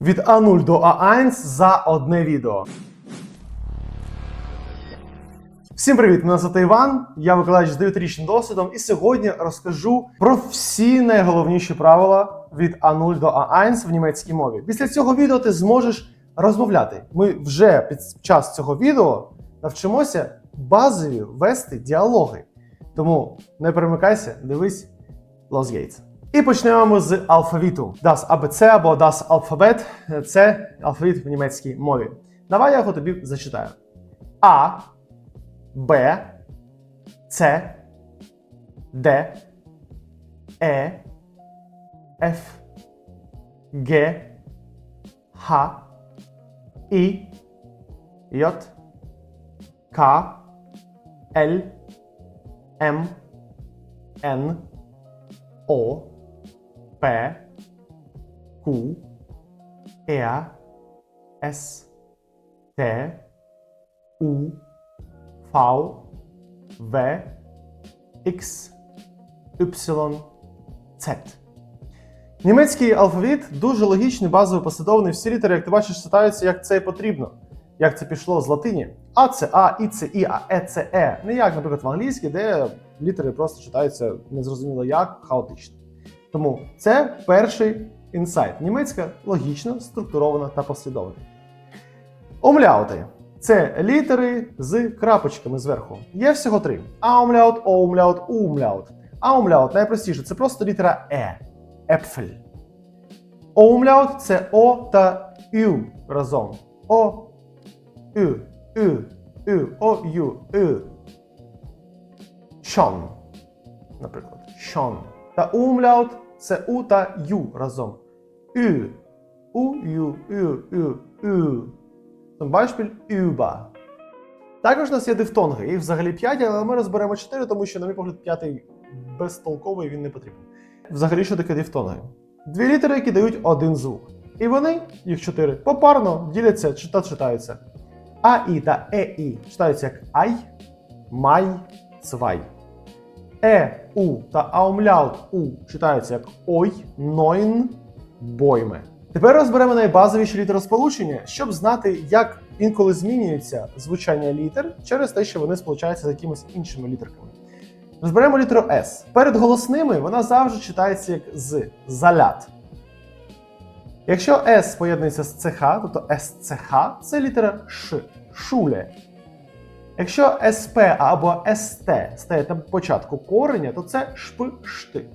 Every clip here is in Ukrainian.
Від А0 до А1 за одне відео. Всім привіт! Мене звати Іван, я викладач з 9-річним досвідом, і сьогодні розкажу про всі найголовніші правила від А0 до А1 в німецькій мові. Після цього відео ти зможеш розмовляти. Ми вже під час цього відео навчимося базові вести діалоги. Тому не перемикайся, дивись Los Gates. І почнемо з алфавіту. Das ABC або Das Alphabet – це алфавіт в німецькій мові. Давай я його тобі зачитаю. А, Б, С, Д, Е, Ф, Г, Х, І, J, К, Л, М, Н, О, П, Q, R, S, T, U, V, В, X, Y, Z. Німецький алфавіт дуже логічний, базовий, послідовний. Всі літери, як ти бачиш, читаються, як це потрібно. Як це пішло з латині. А це А, І це І, а Е це Е. Не як, наприклад, в англійській, де літери просто читаються незрозуміло як, хаотично. Тому це перший інсайт. Німецька логічно, структурована та послідовна. Омляути це літери з крапочками зверху. Є всього три: аумляут, оумляут, умляут. Аумляут найпростіше це просто літера Е. Епфель. Оумляут це О та Ю разом. О, Ю, Ю, Ю, О, Ю, Ю. Шон. Наприклад. Шон. Та умляут це У та Ю разом. Ю. У, Ю, Ю, Ю, Ю. Zum Beispiel über. Також у нас є дифтонги. Їх взагалі 5, але ми розберемо 4, тому що, на мій погляд, п'ятий безтолковий він не потрібен. Взагалі, що таке дифтонги? Дві літери, які дають один звук. І вони, їх чотири, попарно діляться та читаються. А і та е і читаються як ай, май, цвай. Е, у та аумляут у читаються як ой, нойн, бойме. Тепер розберемо найбазовіші літеросполучення, щоб знати, як інколи змінюється звучання літер через те, що вони сполучаються з якимись іншими літерками. Розберемо літеру С. Перед голосними вона завжди читається як з залят. Якщо С поєднується з ЦХ, тобто СЦХ, це літера Ш, шуле. Якщо СП або СТ стає на початку кореня, то це шп шти.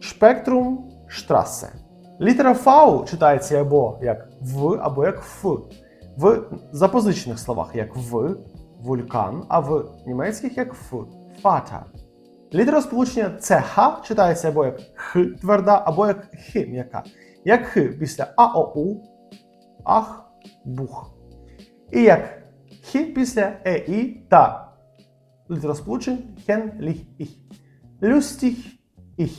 Шпектрум штрасе. Літера Фау читається або як В, або як Ф. В запозичених словах як В, вулькан, а в німецьких як Ф, фата. Літера сполучення ЦХ читається або як Х тверда, або як Х м'яка. Як Х після АОУ, Ах, Бух. І як Х після ЕІ та літеросполучень хен ліх іх. Люстіх іх.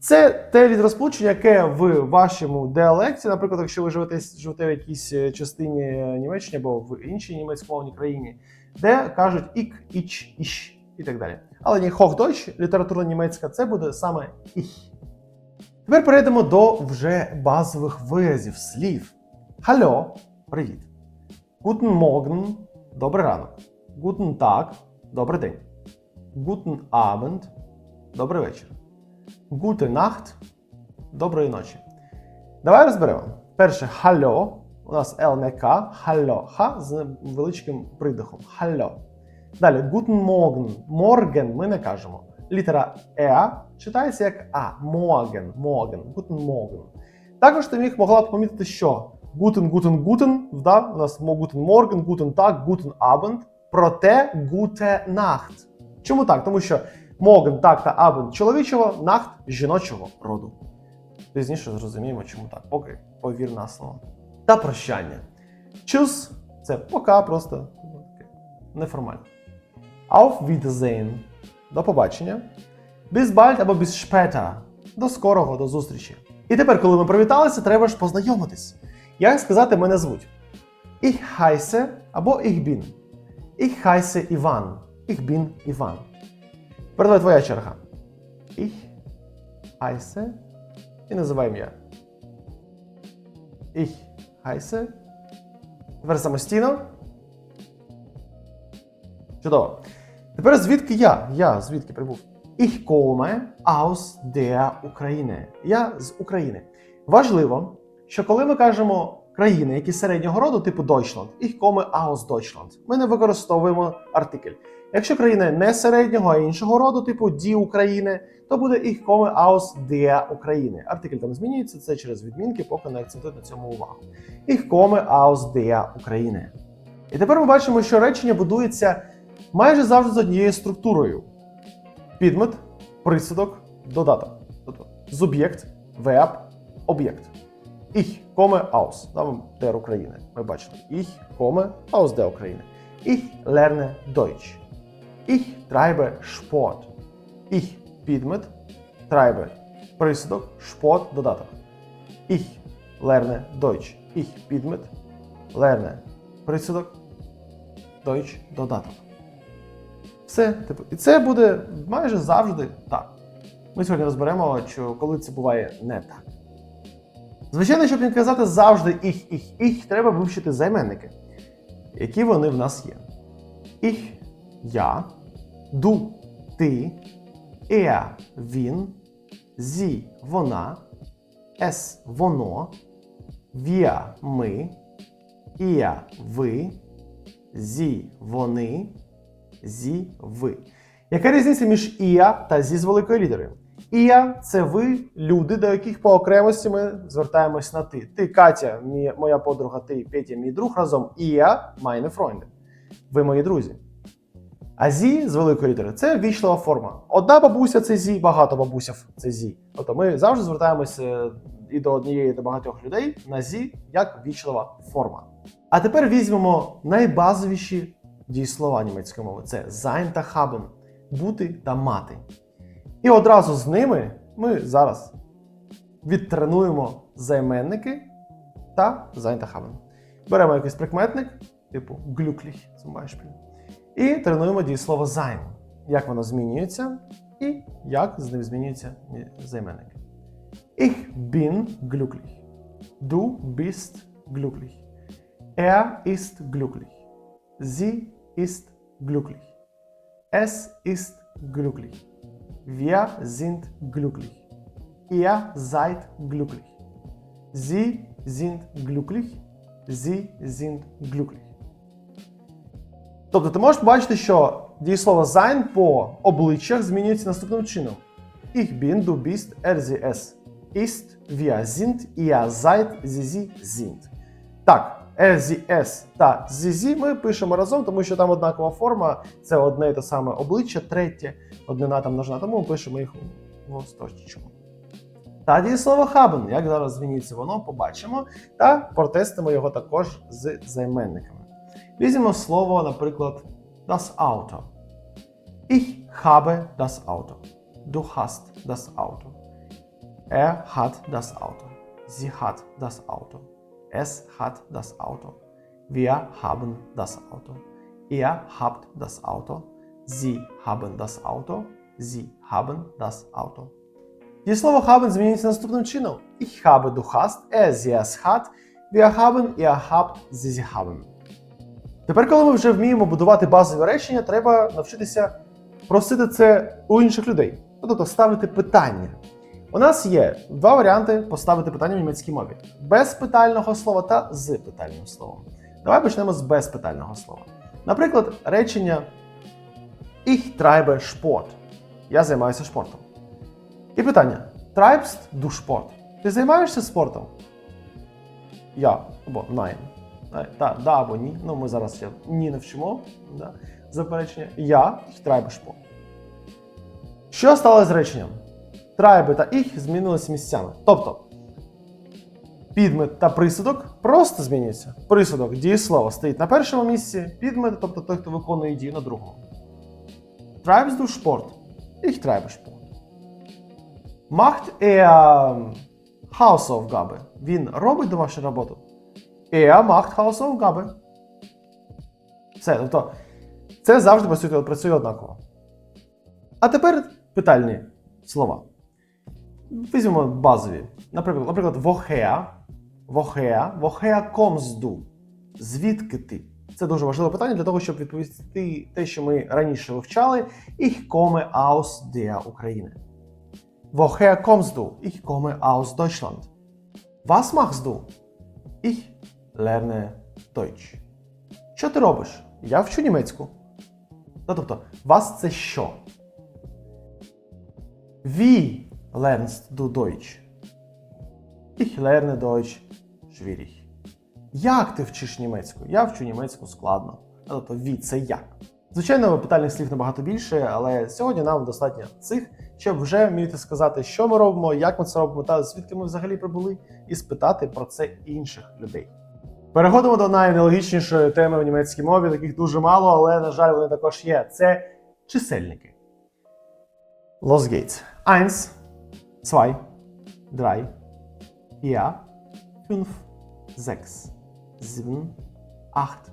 Це те літеросполучення, яке в вашому діалекті, наприклад, якщо ви живете, живете в якійсь е, частині Німеччини або в іншій німецькомовній країні, де кажуть ік, іч, іш і так далі. Але ні Hochdeutsch, література німецька, це буде саме іх. Тепер перейдемо до вже базових виразів слів. Хальо, привіт. Guten Morgen – добрий ранок. Guten Tag – добрий день. Guten Abend – добрий вечір. Gute Nacht – доброї ночі. Давай розберемо. Перше хальо. У нас не К, хальо. Х з величким придихом. Хальо. Далі Guten Morgen. Morgen ми не кажемо. Літера Е читається як А. Morgen. Morgen. Guten Morgen. Також ти міг могла б помітити, що Guten, Guten, Guten, да? у нас Guten Morgen, Guten Tag, Guten Abend, проте Gute Nacht. Чому так? Тому що Morgen, так та Abend чоловічого, Nacht жіночого роду. Пізніше зрозуміємо, чому так. Поки повір на слово. Та прощання. Чус це пока просто неформально. Auf Wiedersehen. До побачення. Bis bald або bis später. До скорого, до зустрічі. І тепер, коли ми привіталися, треба ж познайомитись. Як сказати мене звуть? Ich heiße або ich bin. Ich heiße Іван. Ich bin Іван. Тепер твоя черга. Ich heiße і називай ім'я. Ich heiße. Тепер самостійно. Чудово. Тепер звідки я? Я звідки прибув? Ich komme aus der Ukraine. Я з України. Важливо, що коли ми кажемо країни, які середнього роду, типу Deutschland, ich komme aus Deutschland, ми не використовуємо артикль. Якщо країна не середнього, а іншого роду, типу die України, то буде ich komme aus der України. Артикль там змінюється, це через відмінки, поки не акцентують на цьому увагу. Ich komme aus der України. І тепер ми бачимо, що речення будується майже завжди з однією структурою: підмет, присудок, додаток. Тобто суб'єкт, верб, об'єкт. Ich komme aus. Там der України. Ми бачили. Ich komme aus der Ukraine. Ich lerne Deutsch. Ich treibe Sport. Ich підмет, treibe присудок, Sport додаток. Ich lerne Deutsch. Ich підмет, lerne присудок, Deutsch додаток. Все, типу, і це буде майже завжди так. Ми сьогодні розберемо, що коли це буває не так. Звичайно, щоб не казати завжди їх, їх, їх, треба вивчити займенники, які вони в нас є. Їх я, ду ти, е він, зі вона, ес воно, вія ми, ія ви, зі вони, зі ви. Яка різниця між ія та зі з великої літери? Ія це ви, люди, до яких по окремості ми звертаємось на ти. Ти, Катя, мій, моя подруга, ти, Петя, мій друг разом. Ія, meine Freunde. Ви мої друзі. А зі з великої літери це вічлива форма. Одна бабуся це зі, багато бабусів це зі. Тобто ми завжди звертаємося і до однієї, і до багатьох людей на зі як вічлива форма. А тепер візьмемо найбазовіші дієслова німецької мови: це sein та haben – бути та мати. І одразу з ними ми зараз відтренуємо займенники та sein. Беремо якийсь прикметник, типу glücklich, zum Beispiel, і тренуємо дієслово sein, як воно змінюється, і як з ним змінюються займенники. Ich bin glücklich. Du bist glücklich. Er ist glücklich. Sie ist glücklich. Es ist glücklich. Wir sind glücklich. Ihr seid glücklich. Sie sind glücklich. Sie sind glücklich. Тобто ти можеш побачити, що дієслово sein по обличчях змінюється наступним чином. Ich bin, du bist, er, sie, es ist, wir sind, ihr seid, sie, sie sind. Так, er, та sie, sie ми пишемо разом, тому що там однакова форма, це одне і те саме обличчя, третє, однина там множина, тому ми пишемо їх в строчечку. Та дієслово haben, як зараз змінюється воно, побачимо, та протестимо його також з займенниками. Візьмемо слово, наприклад, das Auto. Ich habe das Auto. Du hast das Auto. Er hat das Auto. Sie hat das Auto. Es hat das Auto. Wir haben das Auto. Ihr habt das Auto. Sie haben das Auto. Sie haben das Auto. Дієслово haben змінюється наступним чином. Ich habe, du hast, er, sie, es hat, wir haben, ihr habt, sie, sie haben. Тепер, коли ми вже вміємо будувати базові речення, треба навчитися просити це у інших людей. Тобто ставити питання. У нас є два варіанти поставити питання в німецькій мові: без питального слова та з питальним словом. Давай почнемо з безпитального слова. Наприклад, речення Ich treibe Sport. Я займаюся спортом. І питання: Treibst du Sport? Ти займаєшся спортом? Я або nein. Е, Та, да або ні. Ну, ми зараз ще ні не вчимо. Да. Заперечення. Я ich treibe Sport. Що сталося з реченням? Трайби та їх змінилися місцями. Тобто підмет та присудок просто змінюються. Присудок дієслово стоїть на першому місці, підмет, тобто той, хто виконує дію на другому. Treibst du Sport? Ich treibe Sport. Macht er Hausaufgabe? Він робить домашню роботу. Er macht Hausaufgabe. Все, тобто це завжди працює однаково. А тепер питальні слова. Візьмемо базові. Наприклад, наприклад, Woher, woher kommst du? Звідки ти? Це дуже важливе питання для того, щоб відповісти те, що ми раніше вивчали. Ich komme aus der Ukraine. Woher kommst du? Ich komme aus Deutschland. Was machst du? Ich Deutsch. Що ти робиш? Я вчу німецьку. Ну, тобто, was це що? Wie lernst du Deutsch? Ich lerne Deutsch schwierig. Як ти вчиш німецьку? Я вчу німецьку складно. Тобто wie – це як. Звичайно, питальних слів набагато більше, але сьогодні нам достатньо цих, щоб вже вміти сказати, що ми робимо, як ми це робимо, та звідки ми взагалі прибули, і спитати про це інших людей. Переходимо до найнелогічнішої теми в німецькій мові, таких дуже мало, але, на жаль, вони також є. Це чисельники. Los geht's. Eins, zwei, drei, vier, fünf, sechs, sieben, acht,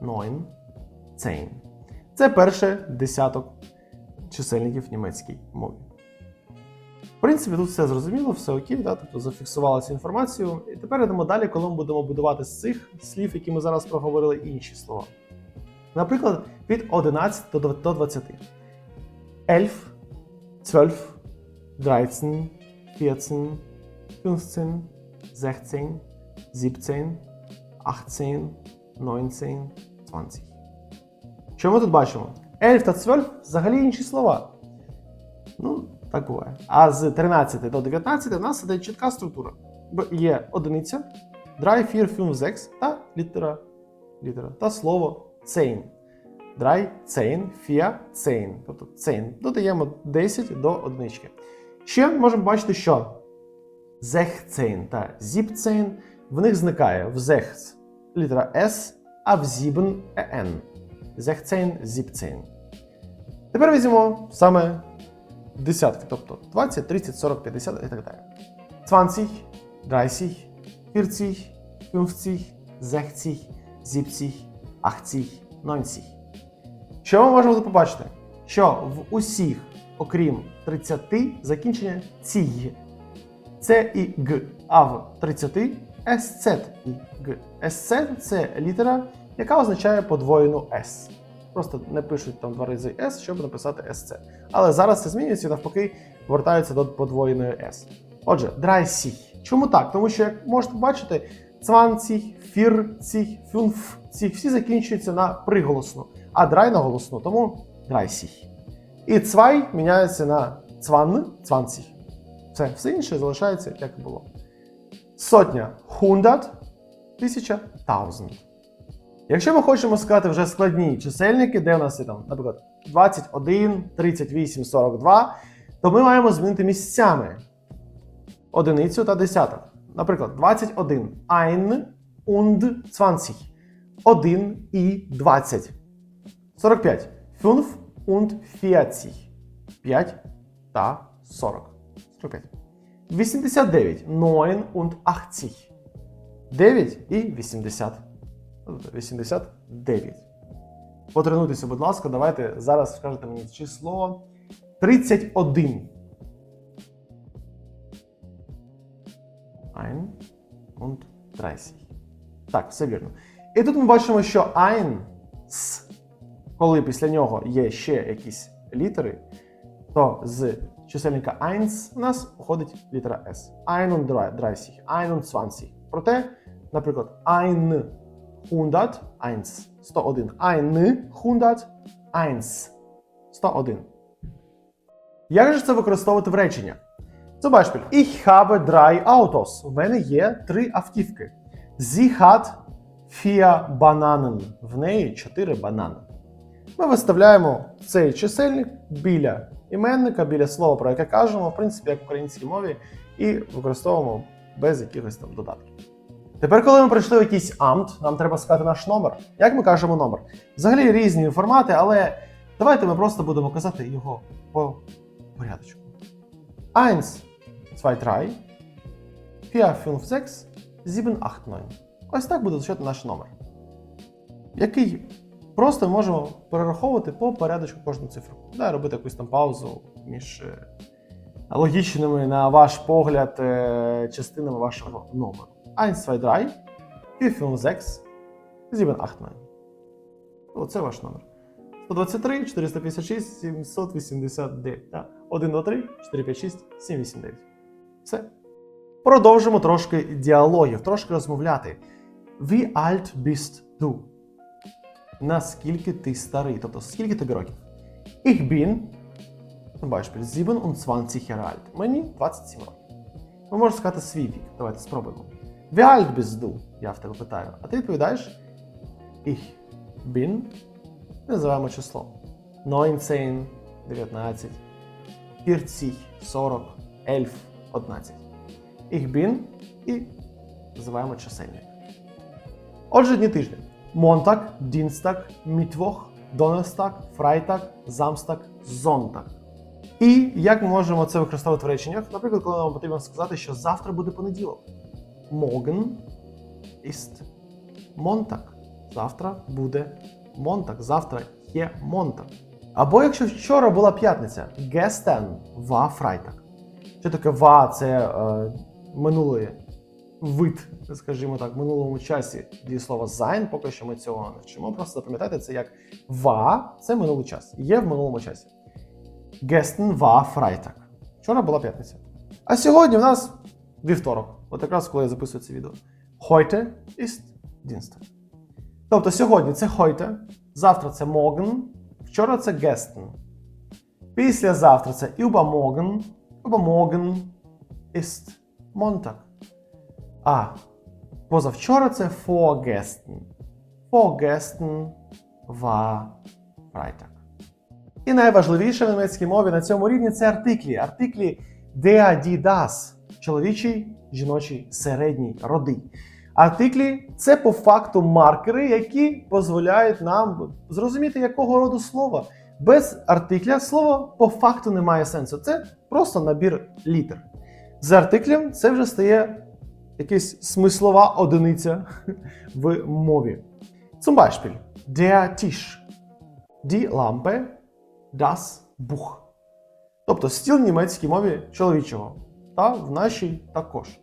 neun, zehn. Це перший десяток чисельників в німецькій мові. В принципі, тут все зрозуміло, все окей, да? тобто зафіксували цю інформацію. І тепер йдемо далі, коли ми будемо будувати з цих слів, які ми зараз проговорили, інші слова. Наприклад, від 11 до дв- до 20. Elf, 12, 13, 14, 15, 16, 17, 18, 19, 20. Що ми тут бачимо? Elf та 12 взагалі інші слова. Ну, так буває. А з 13 до 19 в нас іде чітка структура. Бо є одиниця, драй, фір, фюм, зекс та літера, літера та слово цейн. Драй, цейн, фія, цейн. Тобто цейн. Додаємо 10 до одинички. Ще можемо бачити, що зехцейн та зіпцейн в них зникає в зехц літера С, а в зібен ен. Зехцейн, зіпцейн. Тепер візьмемо саме десятки, тобто 20, 30, 40, 50 і так далі. 20, 30, 40, 50, 60, 70, 80, 90. Що ми можемо побачити? Що в усіх, окрім 30, закінчення ці. Це і Г, а в 30 СЦ і Г. СЦ це літера, яка означає подвоєну С. Просто не пишуть там два рази S, щоб написати SC. Але зараз це змінюється і навпаки повертаються до подвоєної S. Отже, драйсіх. Чому так? Тому що, як можете бачити, цванціх, фірціх, фюнфціх всі закінчуються на приголосну, а драй на голосну, тому драйсіх. І цвай міняється на цван, цванціх. Все, все інше залишається, як і було. Сотня хундат, тисяча таузенд. Якщо ми хочемо сказати вже складні чисельники, де у нас є там, наприклад, 21, 38, 42, то ми маємо змінити місцями одиницю та десяток. Наприклад, 21 ein und 20. 1 і 20. 45 5 und 40. 5 та 40. 45. 89 9 und 80. 9 і 80. 89. Потренуйтеся, будь ласка, давайте зараз скажете мені число 31. Ein und 30. Так, все вірно. І тут ми бачимо, що ein, коли після нього є ще якісь літери, то з чисельника 1 у нас виходить літера S. Ein und 30, ein und 20. Проте, наприклад, ein 100, 1, 101, ein 100, 1, 101. Як же це використовувати в речення? Zum Beispiel, ich habe drei Autos. У мене є три автівки. Sie hat vier Bananen. В неї чотири банани. Ми виставляємо цей чисельник біля іменника, біля слова, про яке кажемо, в принципі, як в українській мові, і використовуємо без якихось там додатків. Тепер, коли ми прийшли в якийсь амт, нам треба сказати наш номер. Як ми кажемо номер? Взагалі різні формати, але давайте ми просто будемо казати його по порядочку. 1, 2, 3, 4, 5, 6, 7, 8, 9. Ось так буде звучати наш номер. Який просто можемо перераховувати по порядочку кожну цифру. Да, робити якусь там паузу між е, логічними, на ваш погляд, е, частинами вашого номеру. 1, 2, 3, 4, 5, 6, 7, 8, 9. Оце ваш номер. 123, 456, 789. Так. 1, 2, 3, 4, 5, 6, 7, 8, 9. Все. Продовжимо трошки діалогів, трошки розмовляти. Wie alt bist du? Наскільки ти старий? Тобто, скільки тобі років? Ich bin, zum Beispiel, 27 Jahre alt. Мені 27 років. Ви можете сказати свій вік. Давайте спробуємо. Wie alt bist du? Я в тебе питаю. А ти відповідаєш Ich bin. Називаємо число. 19, 19, 40, 40, 11, 11. Ich bin і називаємо чисельник. Отже, дні тижня. Монтак, Дінстак, Мітвох, Донестак, Фрайтак, Замстак, Зонтак. І як ми можемо це використовувати в реченнях? Наприклад, коли нам потрібно сказати, що завтра буде понеділок. Morgen ist Montag. Завтра буде Монтак. Завтра є Монтак. Або якщо вчора була п'ятниця, gestern war Freitag. Що таке war? Це е, минулий вид, скажімо так, в минулому часі дієслова sein. Поки що ми цього не вчимо. Просто запам'ятайте це як war – це минулий час. Є в минулому часі. Gestern war Freitag. Вчора була п'ятниця. А сьогодні в нас вівторок. От якраз коли я записую це відео. Heute ist Dienstag. Тобто сьогодні це heute, завтра це morgen, вчора це gestern. Післязавтра це übermorgen, übermorgen ist Montag. А позавчора це vorgestern. Vorgestern war Freitag. І найважливіше в німецькій мові на цьому рівні це артиклі. Артиклі der, die, das. Чоловічий, жіночий, середній, родий. Артиклі це по факту маркери, які дозволяють нам зрозуміти, якого роду слово. Без артикля слово по факту не має сенсу. Це просто набір літер. З артиклем це вже стає якась смислова одиниця в мові. Zum Beispiel der Tisch, die Lampe, das Buch. Тобто стіл в німецькій мові чоловічого, та в нашій також. Е,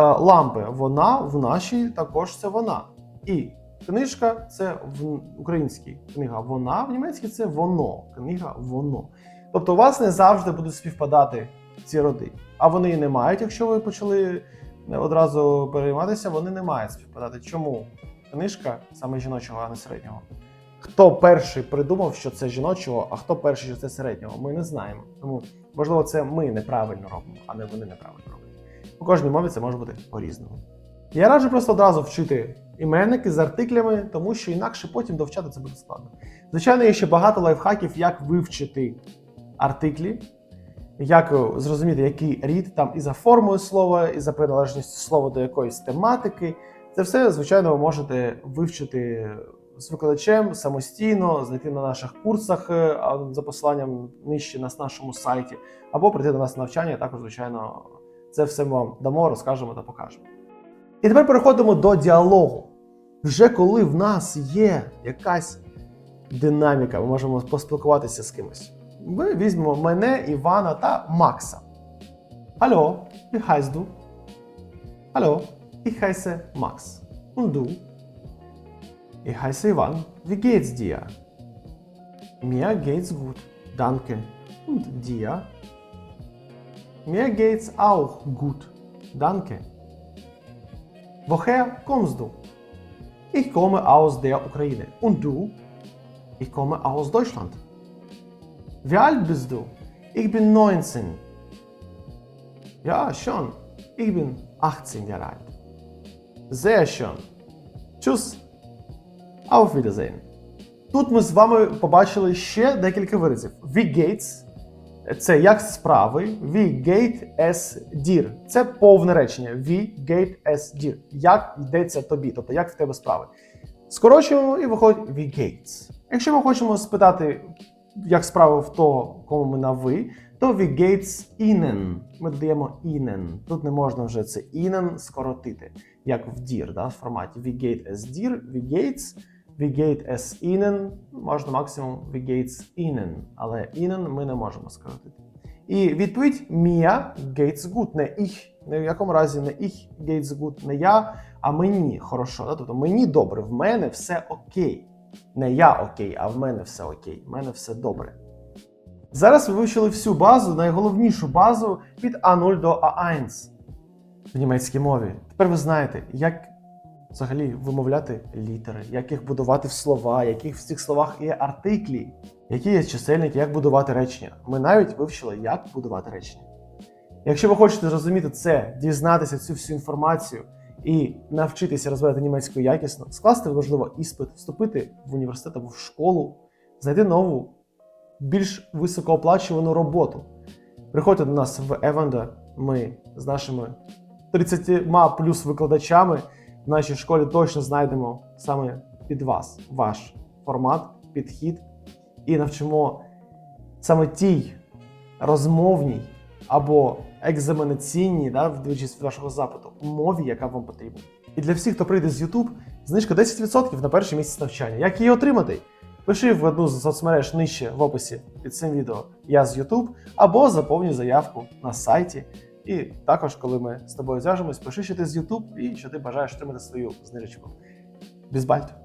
Лампи вона, в нашій також це вона. І книжка це в українській книга вона, в німецькій це воно. Книга воно. Тобто у вас не завжди будуть співпадати ці роди. А вони і не мають, якщо ви почали одразу перейматися, вони не мають співпадати. Чому? Книжка саме жіночого, а не середнього. Хто перший придумав, що це жіночого, а хто перший, що це середнього, ми не знаємо. Тому, можливо, це ми неправильно робимо, а не вони неправильно роблять. У кожній мові це може бути по-різному. Я раджу просто одразу вчити іменники з артиклями, тому що інакше потім довчати це буде складно. Звичайно, є ще багато лайфхаків, як вивчити артиклі, як е, зрозуміти, який рід там і за формою слова, і за приналежністю слова до якоїсь тематики. Це все, звичайно, ви можете вивчити з викладачем самостійно, знайти на наших курсах е, за посиланням нижче на нашому сайті, або прийти до нас на навчання. Також, звичайно, це все ми вам дамо, розкажемо та покажемо. І тепер переходимо до діалогу. Вже коли в нас є якась динаміка, ми можемо поспілкуватися з кимось. Ми візьмемо мене, Івана та Макса. Алло, wie heißt du? Hallo, ich heiße Max. Und du? Ich heiße Ivan. Wie geht's dir? Mir geht's gut. Danke. Und dir? Mir geht's auch gut. Danke. Woher kommst du? Ich komme aus der Ukraine. Und du? Ich komme aus Deutschland. Wie alt bist du? Ich bin 19. Ja, schon. Ich bin 18 Jahre alt. Sehr schön. Tschüss. Auf Wiedersehen. Тут ми з вами побачили ще декілька виразів. Wie geht's – це як справи. Wie geht es dir – це повне речення. Wie geht es dir – як йдеться тобі, тобто як в тебе справи. Скорочуємо і виходить wie geht's. Якщо ми хочемо спитати, як справи в того, кому ми на ви, то geht's Ihnen. Ми додаємо Ihnen. Тут не можна вже це Ihnen скоротити, як в dir, да, в форматі wie geht es dir, wie geht's, wie geht es Ihnen, можна максимум geht's Ihnen, але Ihnen ми не можемо скоротити. І відповідь mir geht's gut, не ich Ні в якому разі не ich geht's gut, не я, а мені хорошо. Да? Тобто мені добре, в мене все окей. Не я окей, а в мене все окей. В мене все добре. Зараз ви вивчили всю базу, найголовнішу базу від А0 до А1 в німецькій мові. Тепер ви знаєте, як взагалі вимовляти літери, як їх будувати в слова, яких в цих словах є артиклі, які є чисельники, як будувати речення. Ми навіть вивчили, як будувати речення. Якщо ви хочете зрозуміти це, дізнатися цю всю інформацію і навчитися розмовляти німецькою якісно, скласти можливо іспит, вступити в університет або в школу, знайти нову, більш високооплачувану роботу. Приходьте до нас в Еванда. Ми з нашими 30 плюс викладачами в нашій школі точно знайдемо саме під вас ваш формат, підхід і навчимо саме тій розмовній або екзаменаційній, да, вдвічі вашого запиту, мові, яка вам потрібна. І для всіх, хто прийде з YouTube, знижка 10% на перший місяць навчання. Як її отримати? Пиши в одну з соцмереж нижче в описі під цим відео Я з YouTube або заповнюй заявку на сайті. І також, коли ми з тобою зв'яжемось, пиши, що ти з YouTube і що ти бажаєш отримати свою знижечку. Бізбальт!